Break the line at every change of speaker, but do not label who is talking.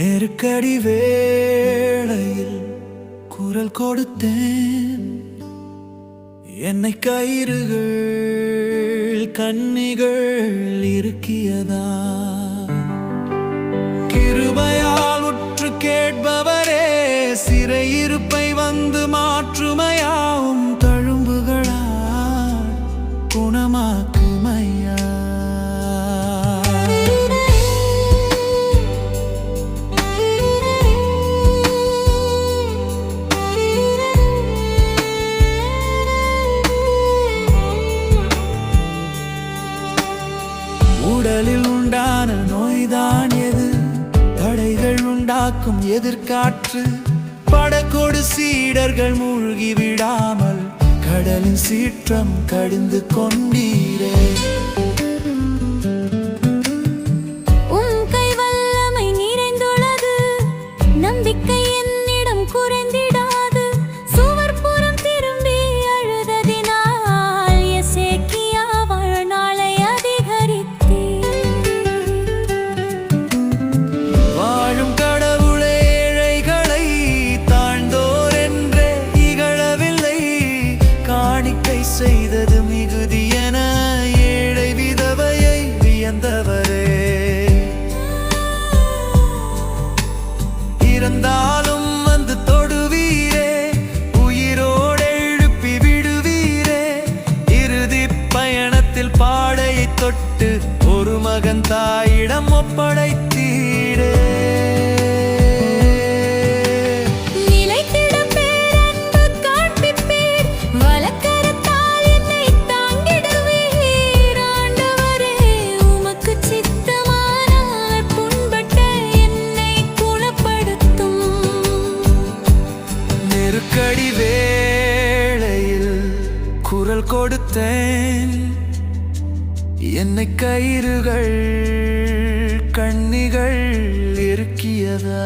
நெருக்கடி வேளையில் குரல் கொடுத்தேன். என்னை கயிறுகள் கண்ணிகள் இருக்கியதா கிருபையால் உற்று கேட்பவரே சிறையிருப்பை வந்து மாற்றுமையா? உடலில் உண்டான நோய்தான் எது? தடைகள் உண்டாக்கும் எதிர்காற்று. படக்கோடு சீடர்கள் மூழ்கி விடாமல் கடலின் சீற்றம் கடிந்து கொண்டீரே. செய்தது குரல் கொடுத்தேன். என்னை கயிறுகள் கண்ணிகள் இருக்கியதா